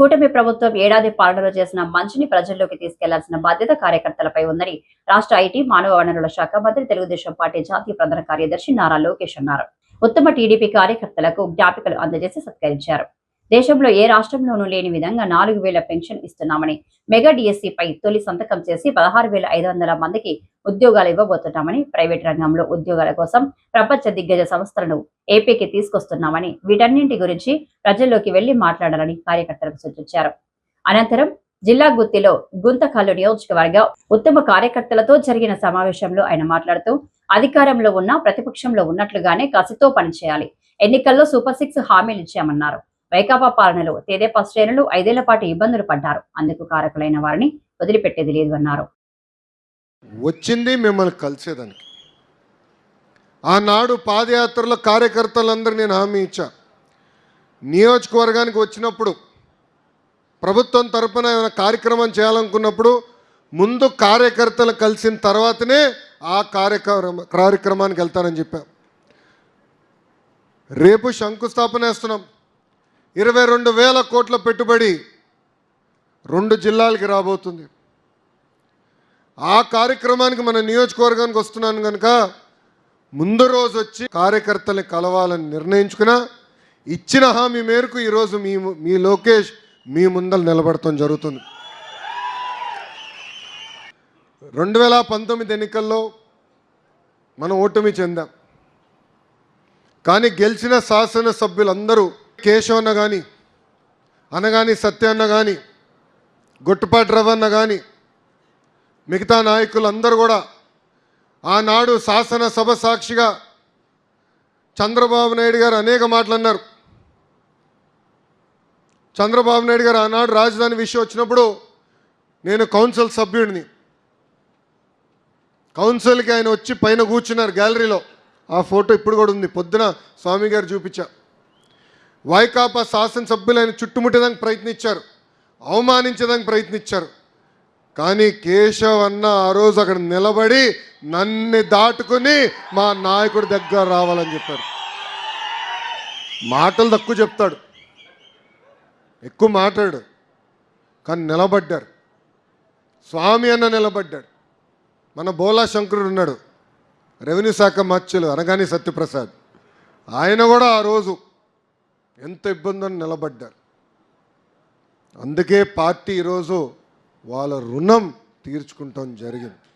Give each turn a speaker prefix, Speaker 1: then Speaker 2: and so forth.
Speaker 1: కూటమి ప్రభుత్వం ఏడాది పాలనలో చేసిన మంచిని ప్రజల్లోకి తీసుకెళ్ళాల్సిన బాధ్యత కార్యకర్తలపై ఉందని రాష్ట్ర ఐటీ మానవ వనరుల శాఖ మంత్రి తెలుగుదేశం పార్టీ జాతీయ ప్రధాన కార్యదర్శి నారా లోకేష్ అన్నారు. ఉత్తమ టీడీపీ కార్యకర్తలకు జ్ఞాపికలు అందజేసి సత్కరించారు. దేశంలో ఏ రాష్ట్రంలోనూ లేని విధంగా నాలుగు వేల పెన్షన్ ఇస్తున్నామని మెగా డిఎస్సిపై తొలి సంతకం చేసి పదహారు వేల ఐదు వందల మందికి ఉద్యోగాలు ఇవ్వబోతున్నామని ప్రైవేట్ రంగంలో ఉద్యోగాల కోసం ప్రపంచ దిగ్గజ సంస్థలను ఏపీకి తీసుకొస్తున్నామని వీటన్నింటి గురించి ప్రజల్లోకి వెళ్ళి మాట్లాడాలని కార్యకర్తలకు సూచించారు. అనంతరం జిల్లా గుత్తిలో గుంతకల్లు నియోజకవర్గ ఉత్తమ కార్యకర్తలతో జరిగిన సమావేశంలో ఆయన మాట్లాడుతూ అధికారంలో ఉన్న ప్రతిపక్షంలో ఉన్నట్లుగానే కసితో పనిచేయాలి. ఎన్నికల్లో సూపర్ సిక్స్ హామీలు ఇచ్చామన్నారు. వైకాపా పాలనలో తెదేపా శ్రేణులు ఐదేళ్ళ పాటు ఇబ్బందులు పడ్డారు. అందుకు కారకులైన వారిని వదిలిపెట్టేది లేదు అన్నారు.
Speaker 2: వచ్చింది మిమ్మల్ని కలిసేదానికి. ఆనాడు పాదయాత్రలో కార్యకర్తలందరూ నేను హామీ ఇచ్చా. నియోజకవర్గానికి వచ్చినప్పుడు ప్రభుత్వం తరపున ఏమైనా కార్యక్రమం చేయాలనుకున్నప్పుడు ముందు కార్యకర్తలు కలిసిన తర్వాతనే ఆ కార్యక్రమ కార్యక్రమానికి వెళ్తానని చెప్పాం. రేపు శంకుస్థాపన వేస్తున్నాం. ఇరవై రెండు వేల కోట్ల పెట్టుబడి రెండు జిల్లాలకి రాబోతుంది. ఆ కార్యక్రమానికి మన నియోజకవర్గానికి వస్తున్నాను కనుక ముందు రోజు వచ్చి కార్యకర్తల్ని కలవాలని నిర్ణయించుకున్నా ఇచ్చిన హామీ మేరకు ఈరోజు మీ మీ లోకేష్ మీ ముందర నిలబడటం జరుగుతుంది. రెండు వేల పంతొమ్మిది ఎన్నికల్లో మనం ఓటమి చెందాం. కానీ గెలిచిన శాసనసభ్యులందరూ కేశవన్న కానీ అనగాని సత్యన్న కానీ గొట్టుపాటి రవన్న కానీ మిగతా నాయకులందరూ కూడా ఆనాడు శాసనసభ సాక్షిగా చంద్రబాబు నాయుడు గారు అనేక మాటలు అన్నారు చంద్రబాబు నాయుడు గారు ఆనాడు రాజధాని విషయం వచ్చినప్పుడు నేను కౌన్సిల్ సభ్యుడిని. కౌన్సిల్కి ఆయన వచ్చి పైన కూర్చున్నారు గ్యాలరీలో. ఆ ఫోటో ఇప్పుడు కూడా ఉంది. పొద్దున స్వామి గారు చూపించా. వైకాపా శాసనసభ్యులైన చుట్టుముట్టేదానికి ప్రయత్నించారు అవమానించేదానికి ప్రయత్నించారు. కానీ కేశవ్ అన్న ఆ రోజు అక్కడ నిలబడి నన్ను దాటుకుని మా నాయకుడి దగ్గర రావాలని చెప్పారు. మాటలు తక్కువ చెప్తాడు ఎక్కువ మాట్లాడు కానీ నిలబడ్డారు. స్వామి అన్న నిలబడ్డాడు మన బోలా శంకరుడు ఉన్నాడు రెవెన్యూ శాఖ మత్స్యులు అనగాని సత్యప్రసాద్. ఆయన కూడా ఆ రోజు ఎంత ఇబ్బందని నిలబడ్డారు. అందుకే పార్టీ ఈరోజు వాళ్ళ రుణం తీర్చుకుంటాం జరిగింది.